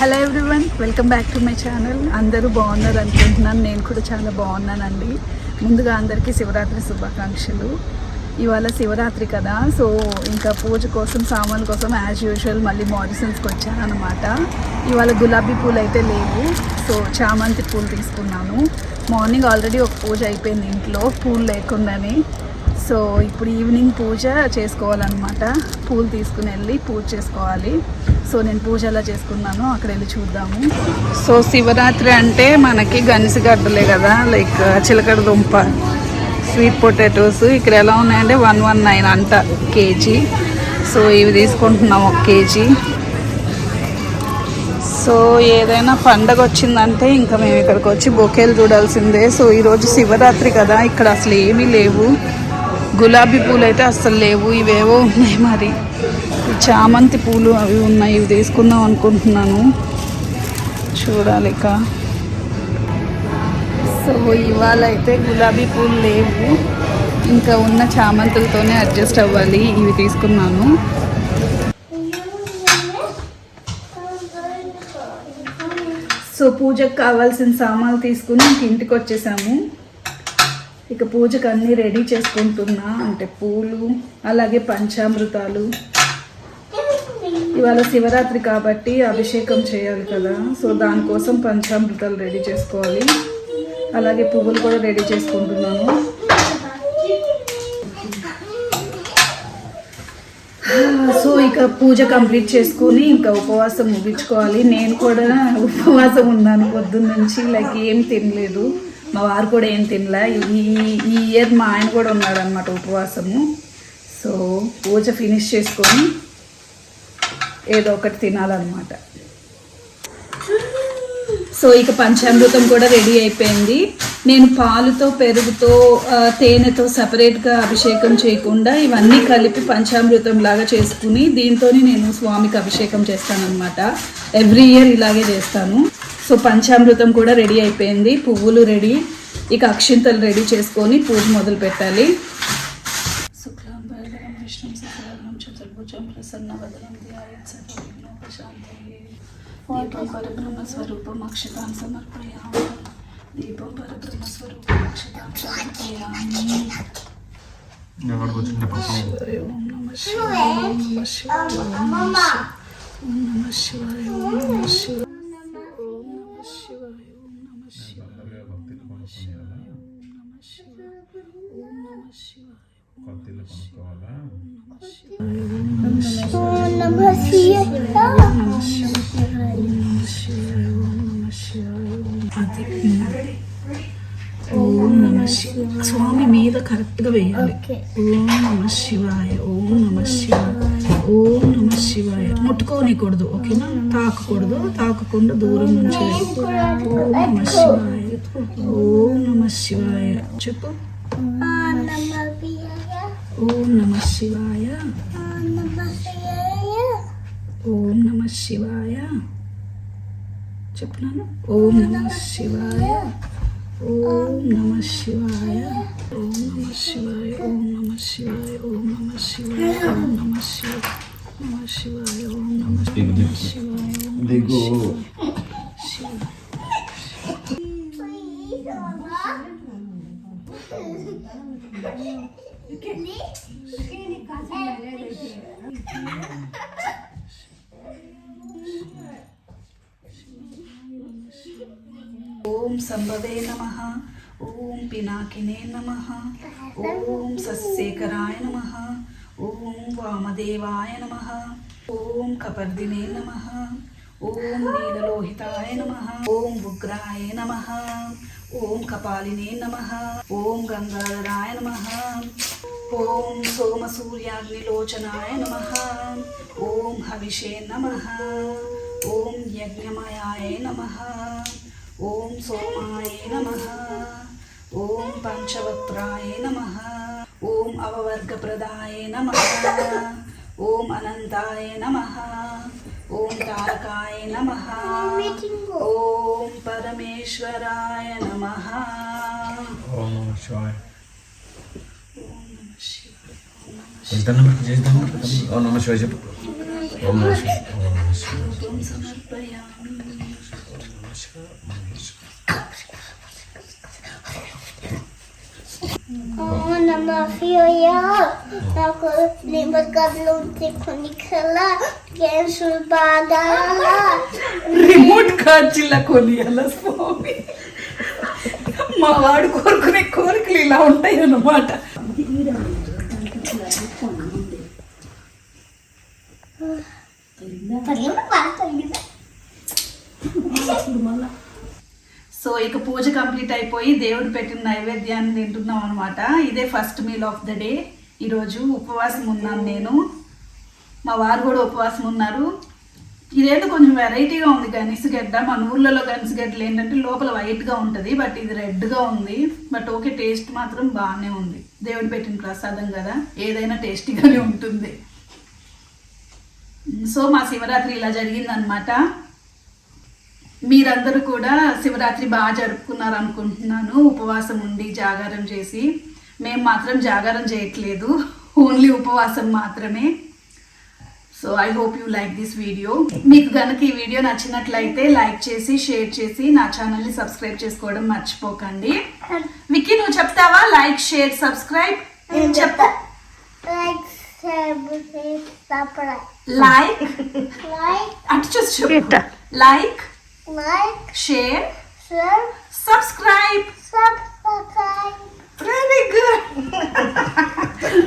Hello everyone welcome back to my channel అందరూ బాగున్నారు అనుకుంటున్నాను. నేను కూడా చాలా బాగున్నానండి. ముందుగా అందరికీ శివరాత్రి శుభాకాంక్షలు. ఇవాళ శివరాత్రి కదా సో ఇంకా పూజ కోసం సామాన్ల కోసం యాజ్ యూజువల్ మళ్ళీ మారిసన్స్కి వచ్చాను ఇవాళ గులాబీ పూలు అయితే లేవు సో చామంతి పూలు తీసుకున్నాను. మార్నింగ్ ఆల్రెడీ ఒక పూజ అయిపోయింది ఇంట్లో పూలు లేకుండానే. సో ఇప్పుడు ఈవినింగ్ పూజ చేసుకోవాలన్నమాట. పూలు తీసుకుని వెళ్ళి పూజ చేసుకోవాలి. సో నేను పూజ ఎలా చేసుకున్నాను అక్కడ వెళ్ళి చూద్దాము. సో శివరాత్రి అంటే మనకి గనిసిగడ్డలే కదా లైక్ చిలకడ దుంప స్వీట్ పొటాటోస్ ఇక్కడ ఎలా ఉన్నాయంటే వన్ వన్ నైన్ అంట కేజీ. సో ఇవి తీసుకుంటున్నాం ఒక కేజీ. సో ఏదైనా పండగ వచ్చిందంటే ఇంకా మేము ఇక్కడికి వచ్చి బొకేలు చూడాల్సిందే. సో ఈరోజు శివరాత్రి కదా ఇక్కడ అసలు ఏమీ లేవు. గులాబీ పూలు అయితే అస్సలు లేవు ఇవేవో ఉన్నాయి మరి. చామంతి పూలు అవి ఉన్నాయి ఇవి తీసుకుందాం అనుకుంటున్నాను. చూడాలి ఇక సో ఇవాళ అయితే గులాబీ పూలు లేవు. ఇంకా ఉన్న చామంతులతోనే అడ్జస్ట్ అవ్వాలి. ఇవి తీసుకున్నాను. సో పూజకు కావాల్సిన సామాన్లు తీసుకుని ఇంక ఇంటికి వచ్చేసాము. ఇక పూజకు అన్నీ రెడీ చేసుకుంటున్నా. అంటే పూలు అలాగే పంచామృతాలు ఇవాళ శివరాత్రి కాబట్టి అభిషేకం చేయాలి కదా. సో దానికోసం పంచామృతాలు రెడీ చేసుకోవాలి. అలాగే పువ్వులు కూడా రెడీ చేసుకుంటున్నాను. సో ఇక పూజ కంప్లీట్ చేసుకుని ఇంకా ఉపవాసం ముగించుకోవాలి. నేను కూడా ఉపవాసం ఉన్నాను పొద్దున్న నుంచి. లైక్ ఏం తినలేదు. మా వారు కూడా ఏం తినలే. ఈ ఈ ఇయర్ మా ఆయన కూడా ఉన్నాడు అనమాట ఉపవాసము. సో పూజ ఫినిష్ చేసుకొని ఏదో ఒకటి తినాలన్నమాట. సో ఇక పంచామృతం కూడా రెడీ అయిపోయింది. నేను పాలుతో పెరుగుతో తేనెతో సపరేట్గా అభిషేకం చేయకుండా ఇవన్నీ కలిపి పంచామృతం లాగా చేసుకుని దీంతోనే నేను స్వామికి అభిషేకం చేస్తానన్నమాట. ఎవ్రీ ఇయర్ ఇలాగే చేస్తాను. సో పంచామృతం కూడా రెడీ అయిపోయింది. పువ్వులు రెడీ. ఇక అక్షింతలు రెడీ చేసుకొని పూజ మొదలు పెట్టాలి దీపం పరబ్రహ్మ స్వరూపం అక్షతాం సమర్పయామి దీపం పరబ్రహ్మ స్వరూపం అక్షతాం సమర్పయామి ఎవరికి వచ్చింది ఓం నమ శివాయ ఓం నమ శివాయ ఓం నమ శివాయ ఓం నమ శివాయ ఓం నమ శివాయ మీద కరెక్ట్గా వేయాలి ఓం నమ శివాయ ఓం నమ శివాయ ఓం నమ శివాయ ముట్టుకోనికూడదు ఓకేనా తాకకూడదు తాకకుండా దూరం నుంచి. ఓం నమ శివాయ ఓం నమ శివాయ చెప్పు ఓం నమ శివాయ ఓం నమ శివాయ చెప్తున్నాను ఓం నమ శివాయ ఓం నమ శివాయ ఓం నమ శివాయ ఓం నమ శివాయ ఓం నమ శివాయ ఓం నమ శివాయ నమ శివాయ ఓం నమ శివాయ ఓం దిగు శివాయ ఓం సంభవే నమ ఓం పినాకినే నమ ఓం సస్యేకరాయ నమ ఓం వామదేవాయ నమ ఓం కపర్దినే నమ ఓం నీలలోహితాయ నమ ఓం ఉగ్రాయ నమ ఓం కపాలినే నమ ఓం గంగాధరాయ నమ ఓం సోమసూర్యాగ్నిలోచనాయ నమ ఓం హవిషే నమ ఓం యజ్ఞమయాయ నమ ॐ सोमाय नमः। ॐ पञ्चवक्त्राय नमः। ॐ अववर्गप्रदाय नमः। ॐ अनन्ताय नमः। ॐ तारकाय नमः। ॐ परमेश्वराय नमः। ॐ नमः शिवाय। ॐ नमः शिवाय। ॐ नमः शिवाय। Olduğum zaman bayanım. Ana mafya ya. నాకు లివర్ గడ్లు తిక్కుని కల క్యాన్సర్ బాధ రిమోట్ కాచిల్ల కొనియాల స్వామి మా వాడు కోరుకునే కోరికలు ఇలా ఉంటాయి అన్నమాట Ugh. సో ఇక పూజ కంప్లీట్ అయిపోయి దేవుడు పెట్టిన నైవేద్యాన్ని తింటున్నాం అనమాట ఇదే first meal of the day ఈరోజు ఉపవాసం ఉన్నాను నేను. మా వారు కూడా ఉపవాసం ఉన్నారు. ఇదేదో కొంచెం వెరైటీగా ఉంది గనిసగడ్డ మన ఊర్లలో గనిసగడ్డలు ఏంటంటే లోపల వైట్గా ఉంటుంది బట్ ఇది రెడ్గా ఉంది. బట్ ఓకే టేస్ట్ మాత్రం బాగానే ఉంది. దేవుడు పెట్టిన ప్రసాదం కదా ఏదైనా టేస్టీగానే ఉంటుంది. సో మా శివరాత్రి ఇలా జరిగిందనమాట మీరందరూ కూడా శివరాత్రి బాగా జరుపుకున్నారు అనుకుంటున్నాను ఉపవాసం ఉండి జాగారం చేసి మేము మాత్రం జాగారం చేయట్లేదు. ఓన్లీ ఉపవాసం మాత్రమే. So I hope you like this video మీకు కనుక ఈ వీడియో నచ్చినట్లయితే లైక్ చేసి షేర్ చేసి నా ఛానల్ని సబ్స్క్రైబ్ చేసుకోవడం మర్చిపోకండి. విక్కీ నువ్వు చెప్తావా? లైక్ షేర్ సబ్స్క్రైబ్ చెప్తా. like? Like. ಅಟ್ಚು like. Like. Share. Share. Subscribe. Subscribe. Very good.